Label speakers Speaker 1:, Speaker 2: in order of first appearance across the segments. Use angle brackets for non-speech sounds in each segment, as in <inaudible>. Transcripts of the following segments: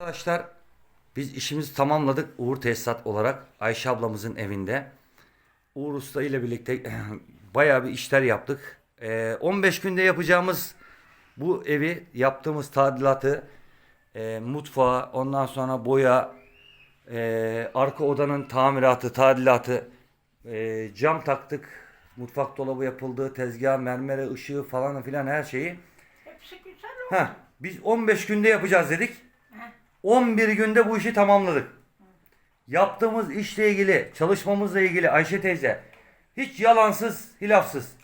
Speaker 1: Arkadaşlar biz işimizi tamamladık Uğur Tesisat olarak Ayşe ablamızın evinde. Uğur Usta ile birlikte <clears throat> bayağı bir işler yaptık. Ee, 15 günde yapacağımız bu evi yaptığımız tadilatı e, mutfağı ondan sonra boya e, arka odanın tamiratı tadilatı e, cam taktık mutfak dolabı yapıldı tezgah mermere ışığı falan filan her şeyi
Speaker 2: Hepsi güzel oldu.
Speaker 1: Heh, biz 15 günde yapacağız dedik.
Speaker 2: Heh.
Speaker 1: 11 günde bu işi tamamladık. Yaptığımız işle ilgili, çalışmamızla ilgili Ayşe teyze hiç yalansız, hilafsız.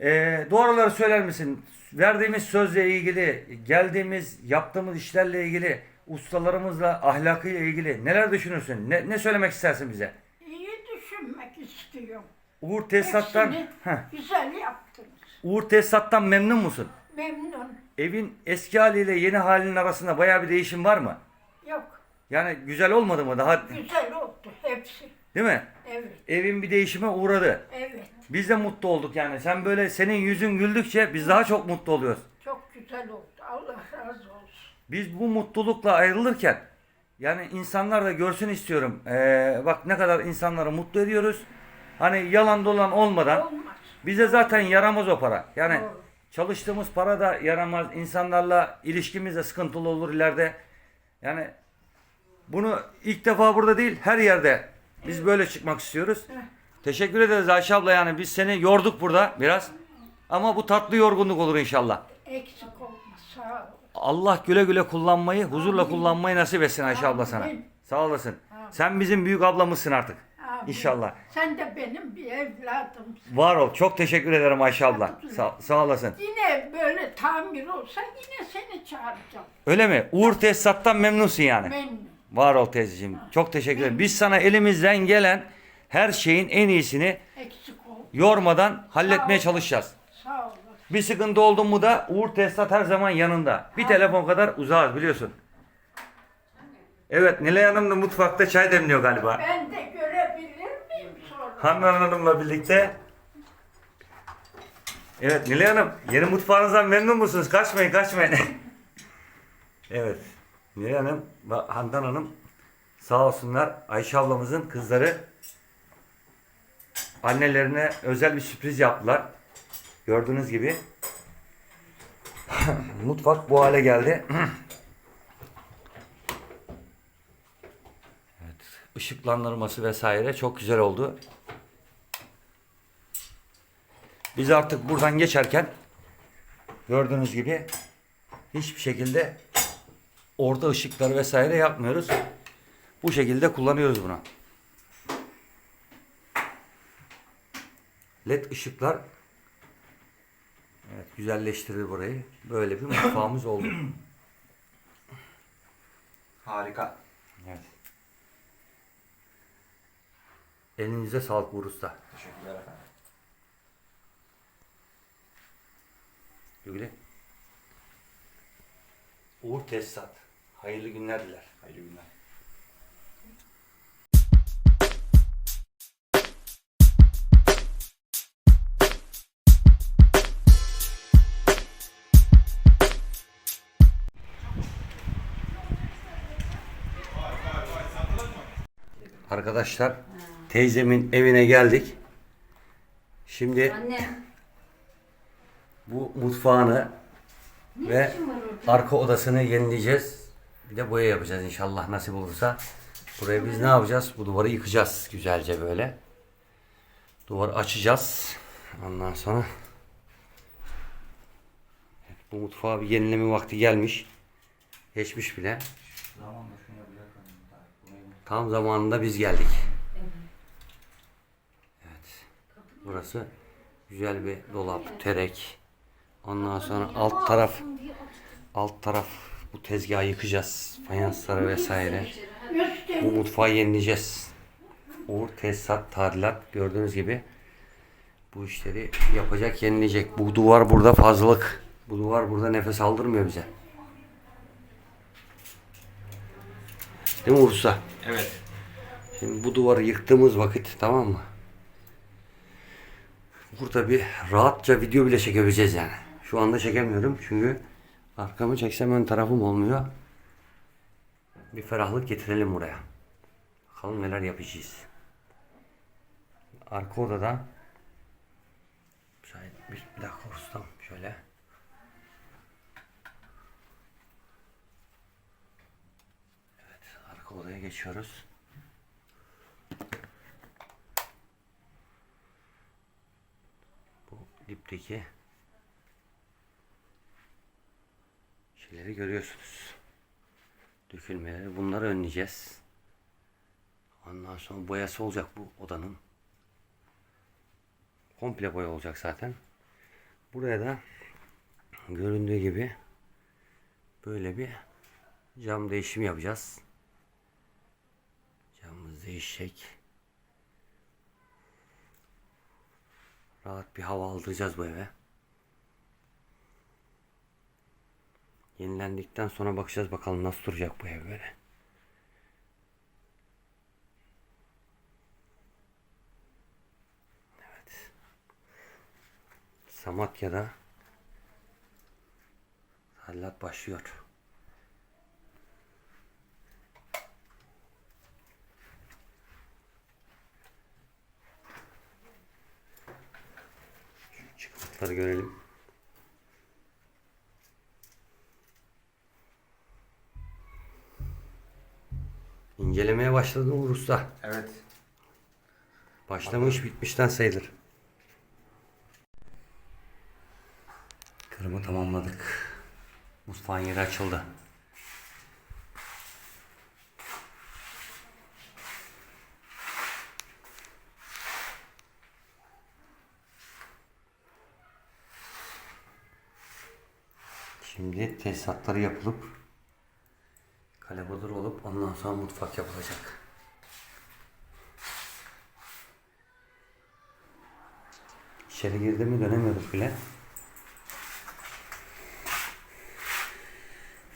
Speaker 1: Ee, doğruları söyler misin? Verdiğimiz sözle ilgili, geldiğimiz, yaptığımız işlerle ilgili, ustalarımızla, ahlakıyla ilgili neler düşünürsün? Ne, ne söylemek istersin bize?
Speaker 2: İyi düşünmek istiyorum.
Speaker 1: Uğur Tesisat'tan,
Speaker 2: Hepsini
Speaker 1: heh,
Speaker 2: güzel yaptınız.
Speaker 1: Uğur Tesisat'tan memnun musun?
Speaker 2: Memnun.
Speaker 1: Evin eski haliyle yeni halinin arasında bayağı bir değişim var mı?
Speaker 2: Yok.
Speaker 1: Yani güzel olmadı mı daha?
Speaker 2: Güzel oldu hepsi.
Speaker 1: Değil mi?
Speaker 2: Evet.
Speaker 1: Evin bir değişime uğradı.
Speaker 2: Evet.
Speaker 1: Biz de mutlu olduk yani. Sen böyle senin yüzün güldükçe biz daha çok mutlu oluyoruz.
Speaker 2: Çok güzel oldu. Allah razı olsun.
Speaker 1: Biz bu mutlulukla ayrılırken yani insanlar da görsün istiyorum. Ee, bak ne kadar insanları mutlu ediyoruz. Hani yalan dolan olmadan
Speaker 2: Olmaz.
Speaker 1: bize zaten yaramaz o para. Yani
Speaker 2: Doğru.
Speaker 1: Çalıştığımız para da yaramaz. İnsanlarla ilişkimiz de sıkıntılı olur ileride. Yani bunu ilk defa burada değil her yerde biz böyle çıkmak istiyoruz.
Speaker 2: Heh.
Speaker 1: Teşekkür ederiz Ayşe abla yani biz seni yorduk burada biraz. Ama bu tatlı yorgunluk olur inşallah.
Speaker 2: Eksik olma. Sağ ol.
Speaker 1: Allah güle güle kullanmayı, huzurla kullanmayı nasip etsin Ayşe abla sana.
Speaker 2: Amin.
Speaker 1: Sağ olasın.
Speaker 2: Amin.
Speaker 1: Sen bizim büyük ablamızsın artık.
Speaker 2: Amin.
Speaker 1: İnşallah.
Speaker 2: Sen de benim bir evladımsın.
Speaker 1: Var ol. Çok teşekkür ederim Ayşe abla. Sağ, sağ olasın.
Speaker 2: Yine böyle tamir olsa yine seni çağıracağım.
Speaker 1: Öyle mi? Uğur Tesisat'tan memnunsun yani.
Speaker 2: Memnun.
Speaker 1: Var ol teyzeciğim. Çok teşekkür ederim. Biz sana elimizden gelen her şeyin en iyisini
Speaker 2: Eksik
Speaker 1: yormadan halletmeye
Speaker 2: ol.
Speaker 1: çalışacağız.
Speaker 2: Sağ olasın.
Speaker 1: Bir sıkıntı oldu mu da Uğur Tesisat her zaman yanında. Bir telefon kadar uzağız biliyorsun. Evet Nilay Hanım da mutfakta çay demliyor galiba.
Speaker 2: Ben de?
Speaker 1: Handan Hanım'la birlikte. Evet Nilay Hanım yeni mutfağınızdan memnun musunuz? Kaçmayın kaçmayın. <laughs> evet Nilay Hanım ve Handan Hanım sağ olsunlar Ayşe ablamızın kızları annelerine özel bir sürpriz yaptılar. Gördüğünüz gibi. <laughs> Mutfak bu hale geldi. <clears throat> evet, ışıklandırması vesaire çok güzel oldu. Biz artık buradan geçerken gördüğünüz gibi hiçbir şekilde orta ışıkları vesaire yapmıyoruz. Bu şekilde kullanıyoruz bunu. LED ışıklar Evet güzelleştirir burayı. Böyle bir mutfağımız oldu. <clears throat>
Speaker 3: Harika.
Speaker 1: Evet. Elinize sağlık Uğur Usta.
Speaker 3: Teşekkürler efendim.
Speaker 1: Güle. Uğur Tesisat. Hayırlı günler diler.
Speaker 3: Hayırlı günler.
Speaker 1: Arkadaşlar teyzemin evine geldik. Şimdi
Speaker 4: Anne.
Speaker 1: Bu mutfağını ve arka odasını yenileyeceğiz. Bir de boya yapacağız inşallah nasip olursa. Buraya biz ne yapacağız? Bu duvarı yıkacağız güzelce böyle. Duvarı açacağız. Ondan sonra bu mutfağı bir yenileme vakti gelmiş. Geçmiş bile. Tam zamanında biz geldik. Evet. Burası güzel bir dolap, terek. Ondan sonra alt taraf alt taraf bu tezgahı yıkacağız. Fayansları vesaire. Bu mutfağı yenileyeceğiz. Uğur tesisat, tadilat gördüğünüz gibi bu işleri yapacak, yenileyecek. Bu duvar burada fazlalık. Bu duvar burada nefes aldırmıyor bize. Değil mi Uğur Usta?
Speaker 3: Evet.
Speaker 1: Şimdi bu duvarı yıktığımız vakit tamam mı? Burada bir rahatça video bile çekebileceğiz yani. Şu anda çekemiyorum çünkü arkamı çeksem ön tarafım olmuyor. bir ferahlık getirelim buraya. Bakalım neler yapacağız. Arka odada şöyle bir, bir dakika ustam şöyle. Evet arka odaya geçiyoruz. Bu dipteki şeyleri görüyorsunuz. Dökülmeleri bunları önleyeceğiz. Ondan sonra boyası olacak bu odanın. Komple boya olacak zaten. Buraya da göründüğü gibi böyle bir cam değişimi yapacağız. Camımız değişecek. Rahat bir hava aldıracağız bu eve. Yenilendikten sonra bakacağız bakalım nasıl duracak bu ev böyle. Evet. Samatya'da hallat başlıyor. Şu çıkıntıları görelim. İncelemeye başladın Uğur Usta.
Speaker 3: Evet.
Speaker 1: Başlamış bitmişten sayılır. Kırımı tamamladık. Mutfağın yeri açıldı. Şimdi tesisatları yapılıp kalebadır olup ondan sonra mutfak yapılacak. İçeri girdi mi dönemiyorduk bile.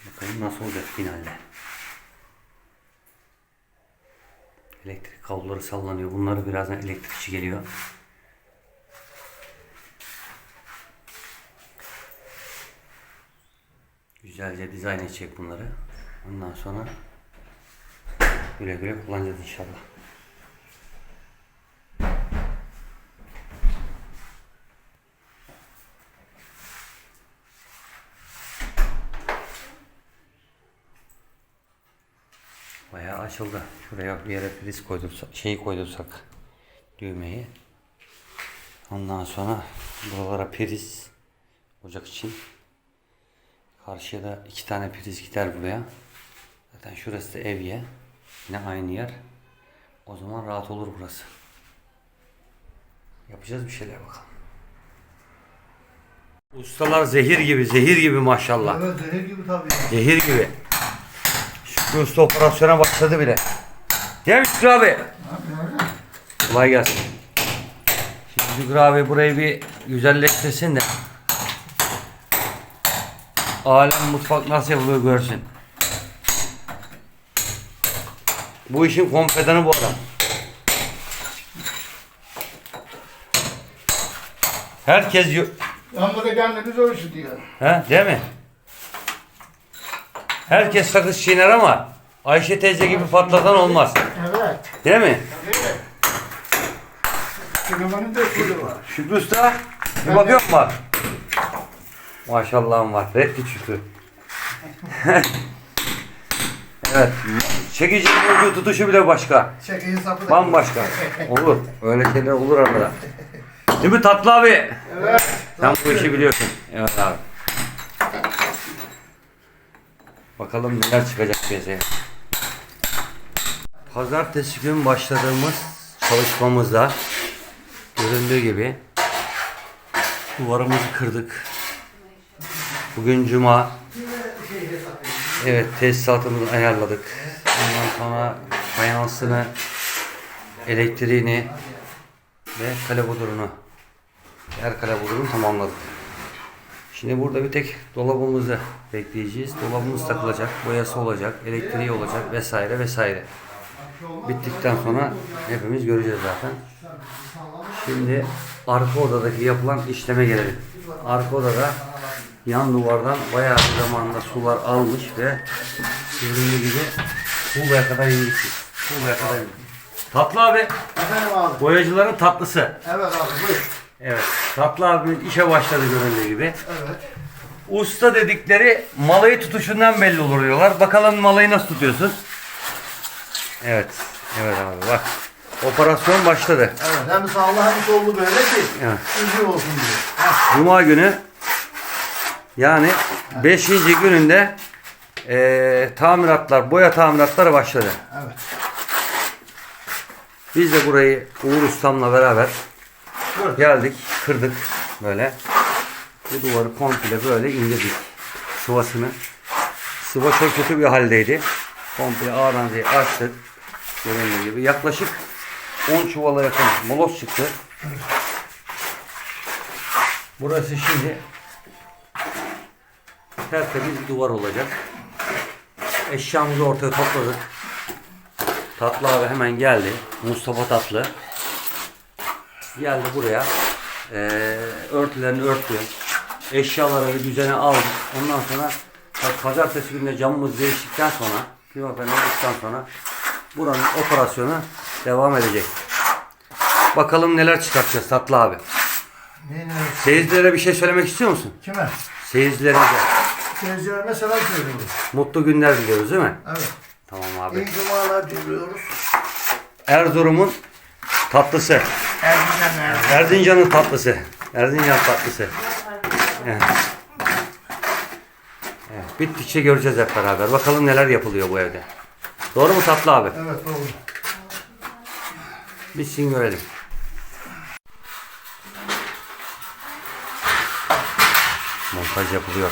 Speaker 1: Bakalım nasıl olacak finalde. Elektrik kabloları sallanıyor. Bunları birazdan elektrikçi geliyor. Güzelce dizayn edecek bunları. Ondan sonra güle güle kullanacağız inşallah. Bayağı açıldı. Şuraya bir yere priz koydursak, şeyi koydursak düğmeyi. Ondan sonra buralara priz ocak için. Karşıya da iki tane priz gider buraya. Zaten şurası da evye. Yine aynı yer. O zaman rahat olur burası. Yapacağız bir şeyler bakalım. Ustalar zehir gibi, zehir gibi maşallah.
Speaker 3: Evet zehir gibi tabii.
Speaker 1: Zehir gibi. Şükrü Usta operasyona başladı bile. Değil mi Şükrü abi? Kolay gelsin. Şimdi Şükrü abi burayı bir güzelleştirsin de. Alem mutfak nasıl yapılıyor görsün. Bu işin kompedanı bu adam. Herkes yo-
Speaker 3: Amma da kendiniz ölçü diyor.
Speaker 1: He, değil mi? Herkes sakız çiğner ama Ayşe teyze gibi patlatan olmaz.
Speaker 3: Evet.
Speaker 1: Değil mi?
Speaker 3: Sinemanın da usulü var.
Speaker 1: Şükrü Usta, bir bakıyor musun bak? Maşallahım var. Reddi Şükrü. <laughs> evet. Çekicinin ucu tutuşu bile başka.
Speaker 3: Çekeyin sapı da.
Speaker 1: Bambaşka. Olur. Öyle şeyler olur arada. Değil mi tatlı abi?
Speaker 3: Evet.
Speaker 1: Sen bu işi biliyorsun. Evet abi. Bakalım neler çıkacak piyasaya. Pazartesi gün başladığımız çalışmamızda göründüğü gibi duvarımızı kırdık. Bugün cuma. Evet tesisatımızı ayarladık. Ondan sonra fayansını, elektriğini ve kalebodurunu Yer kalebodurunu tamamladık. Şimdi burada bir tek dolabımızı bekleyeceğiz. Dolabımız takılacak, boyası olacak, elektriği olacak vesaire vesaire. Bittikten sonra hepimiz göreceğiz zaten. Şimdi arka odadaki yapılan işleme gelelim. Arka odada yan duvardan bayağı bir zamanında sular almış ve göründüğü gibi Tuğla'ya kadar indik. Tuğla'ya kadar indik. Tatlı abi.
Speaker 3: Efendim abi.
Speaker 1: Boyacıların tatlısı.
Speaker 3: Evet abi buyur.
Speaker 1: Evet. Tatlı abi işe başladı göründüğü gibi.
Speaker 3: Evet.
Speaker 1: Usta dedikleri malayı tutuşundan belli olur diyorlar. Bakalım malayı nasıl tutuyorsun? Evet. Evet abi bak. Operasyon başladı.
Speaker 3: Evet. Hem sağlı hem sollu böyle ki.
Speaker 1: Evet.
Speaker 3: Üzgün olsun diye.
Speaker 1: Cuma günü yani 5. gününde eee, tamiratlar, boya tamiratları başladı.
Speaker 3: Evet.
Speaker 1: Biz de burayı Uğur Ustam'la beraber
Speaker 3: Buyur.
Speaker 1: geldik, kırdık böyle. Bu duvarı komple böyle indirdik. Sıvasını. Sıva çok kötü bir haldeydi. Komple Z'ye açtık. Göründüğü gibi. Yaklaşık 10 çuvala yakın moloz çıktı. Burası şimdi tertemiz bir duvar olacak. Eşyamızı ortaya topladık. Tatlı abi hemen geldi. Mustafa Tatlı. Geldi buraya. Ee, örtülerini örttü. Eşyaları düzene aldık. Ondan sonra pa- pazartesi günde camımız değiştikten sonra pimapen olduktan sonra buranın operasyonu devam edecek. Bakalım neler çıkartacağız Tatlı abi.
Speaker 3: Neyine?
Speaker 1: Seyircilere bir şey söylemek istiyor musun?
Speaker 3: Kime?
Speaker 1: Seyircilerimize
Speaker 3: Seyircilerime selam söylüyoruz.
Speaker 1: mutlu günler diliyoruz değil mi?
Speaker 3: Evet.
Speaker 1: Tamam abi.
Speaker 3: İyi cumalar diliyoruz.
Speaker 1: Erzurum'un tatlısı.
Speaker 3: Erzincanlar.
Speaker 1: Erzincan'ın tatlısı. Erzincan tatlısı. Evet. Evet, bittikçe göreceğiz hep beraber. Bakalım neler yapılıyor bu evde. Doğru mu tatlı abi?
Speaker 3: Evet doğru.
Speaker 1: Bitsin görelim. Montaj yapılıyor.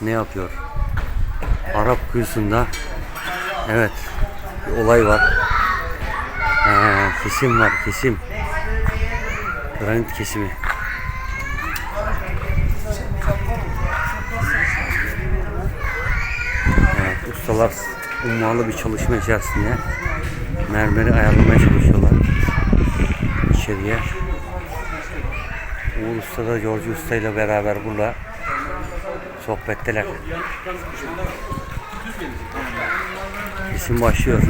Speaker 1: ne yapıyor? Arap kıyısında evet bir olay var. He, kesim var kesim. Granit kesimi. Evet, ustalar ummalı bir çalışma içerisinde mermeri ayarlamaya çalışıyorlar. İçeriye. Uğur Usta da George Usta ile beraber burada sohbetteler. İsim başlıyor.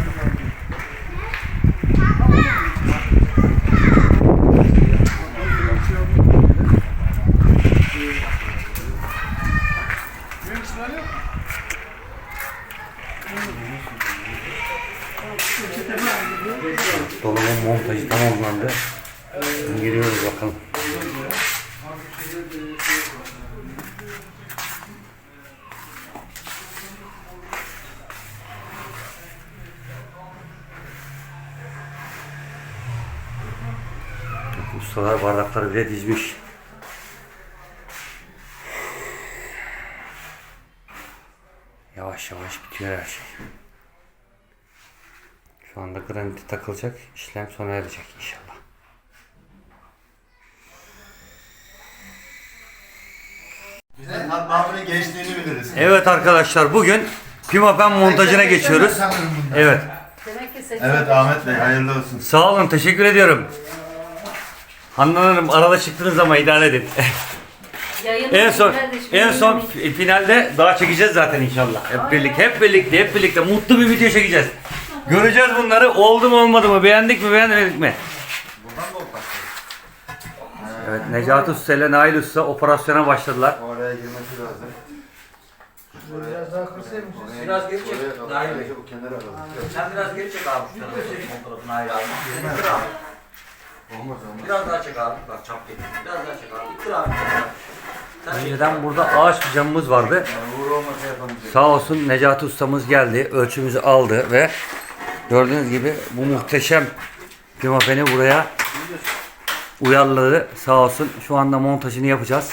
Speaker 1: Dolabın montajı tamamlandı. Şimdi Giriyoruz bakalım. Ustalar bardakları bile dizmiş. Yavaş yavaş bitiyor her şey. Şu anda graniti takılacak. işlem sona erecek inşallah.
Speaker 3: Gençliğini biliriz.
Speaker 1: Evet arkadaşlar bugün Pimapen montajına geçiyoruz. Evet.
Speaker 4: Demek ki seçim.
Speaker 3: Evet Ahmet Bey hayırlı olsun.
Speaker 1: Sağ olun teşekkür ediyorum. Handan Hanım arada çıktınız ama idare edin.
Speaker 4: Yayın
Speaker 1: en son
Speaker 4: kardeşim,
Speaker 1: en son
Speaker 4: yayın-
Speaker 1: fi- finalde daha çekeceğiz zaten inşallah. Hep birlikte hep birlikte hep birlikte mutlu bir video çekeceğiz. Göreceğiz bunları. Oldu mu olmadı mı? Beğendik mi beğenmedik mi? Evet Necati Usta ile Nail Usta operasyona başladılar.
Speaker 3: Oraya girmesi lazım.
Speaker 5: Biraz daha kırsaymış.
Speaker 6: Biraz geri çek.
Speaker 3: Oraya
Speaker 6: Daha iyi.
Speaker 3: Oraya bu kenara alalım.
Speaker 6: Sen biraz geri çek abi şu tarafa. Sol tarafına ayrı abi.
Speaker 3: Olmaz olmaz.
Speaker 6: Biraz daha çek abi. Bak çap geliyor. Biraz daha çek abi. İttir abi. Sen çek.
Speaker 1: Önceden burada ağaç bir camımız vardı.
Speaker 3: Yani uğur olmasa yapamayacağız.
Speaker 1: Sağ olsun Necati ustamız geldi, ölçümüzü aldı ve gördüğünüz gibi bu muhteşem pimapeni buraya uyarladı. Sağ olsun şu anda montajını yapacağız.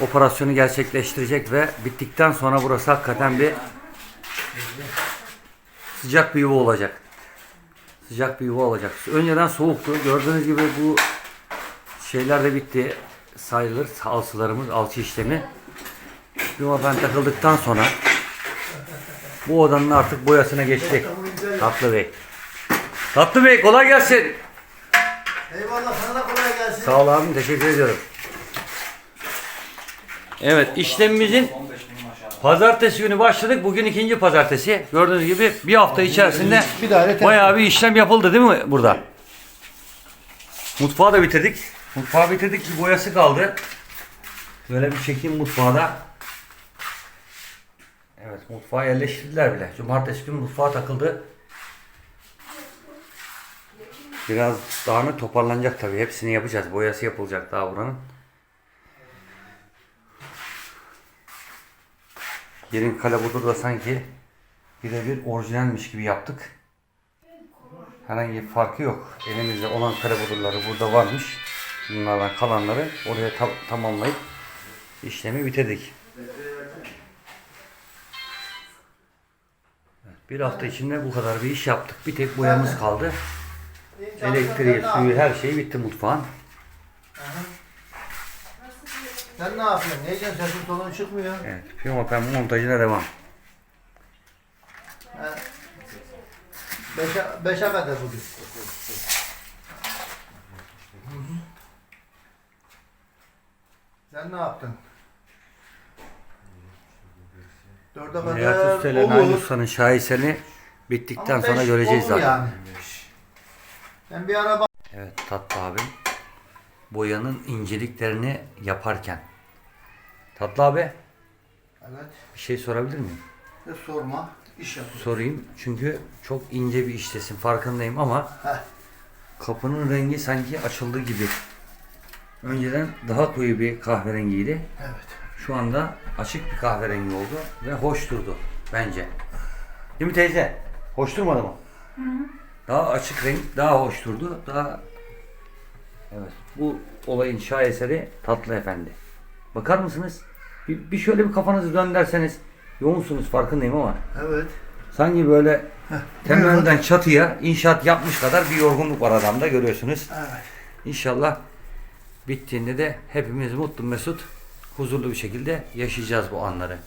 Speaker 1: operasyonu gerçekleştirecek ve bittikten sonra burası hakikaten bir sıcak bir yuva olacak. Sıcak bir yuva olacak. Önceden soğuktu. Gördüğünüz gibi bu şeyler de bitti. Sayılır alçılarımız, alçı işlemi. Yuva ben takıldıktan sonra bu odanın artık boyasına geçtik. Tatlı Bey. Tatlı Bey kolay gelsin.
Speaker 3: Eyvallah sana da kolay gelsin.
Speaker 1: Sağ ol abim teşekkür ediyorum. Evet işlemimizin pazartesi günü başladık. Bugün ikinci pazartesi. Gördüğünüz gibi bir hafta içerisinde
Speaker 5: Bir daire
Speaker 1: bayağı bir işlem yapıldı değil mi burada? Mutfağı da bitirdik. Mutfağı bitirdik bir boyası kaldı. Böyle bir çekeyim mutfağı da. Evet mutfağa yerleştirdiler bile. Cumartesi günü mutfağa takıldı. Biraz dağınık toparlanacak tabii. Hepsini yapacağız. Boyası yapılacak daha buranın. Yerin kalabudur da sanki birebir orijinalmiş gibi yaptık. Herhangi bir farkı yok. Elimizde olan kalabudurları burada varmış. Bunlardan kalanları oraya tam- tamamlayıp işlemi bitirdik. Bir hafta içinde bu kadar bir iş yaptık. Bir tek boyamız kaldı. Elektriği, suyu, her şey bitti mutfağın.
Speaker 5: Sen ne yapıyorsun? Ne yiyeceksin? Sesin tonun çıkmıyor.
Speaker 1: Evet, pimapen montajına devam.
Speaker 5: Beşe, beşe kadar bugün. Sen ne yaptın? Dörde kadar
Speaker 1: Usta'yla Nail
Speaker 5: olur.
Speaker 1: Usta'nın bittikten
Speaker 5: Ama
Speaker 1: sonra
Speaker 5: beş
Speaker 1: göreceğiz
Speaker 5: olur
Speaker 1: zaten.
Speaker 5: Yani. Ben bir araba
Speaker 1: Evet Tatlı abim boyanın inceliklerini yaparken. Tatlı abi
Speaker 5: Evet.
Speaker 1: bir şey sorabilir miyim?
Speaker 5: Ne sorma. İş yapıyor.
Speaker 1: Sorayım çünkü çok ince bir iştesin farkındayım ama
Speaker 5: Heh.
Speaker 1: kapının rengi sanki açıldı gibi. Önceden daha koyu bir kahverengiydi.
Speaker 5: Evet.
Speaker 1: Şu anda açık bir kahverengi oldu ve hoş durdu bence. Değil mi teyze? Hoş durmadı mı? Daha açık renk, daha hoş durdu. Daha Evet. Bu olayın şaheseri Tatlı Efendi. Bakar mısınız? Bir, bir şöyle bir kafanızı döndürseniz yoğunsunuz farkındayım ama
Speaker 5: Evet.
Speaker 1: sanki böyle temelinden çatıya inşaat yapmış kadar bir yorgunluk var adamda görüyorsunuz.
Speaker 5: Evet.
Speaker 1: İnşallah bittiğinde de hepimiz mutlu mesut huzurlu bir şekilde yaşayacağız bu anları.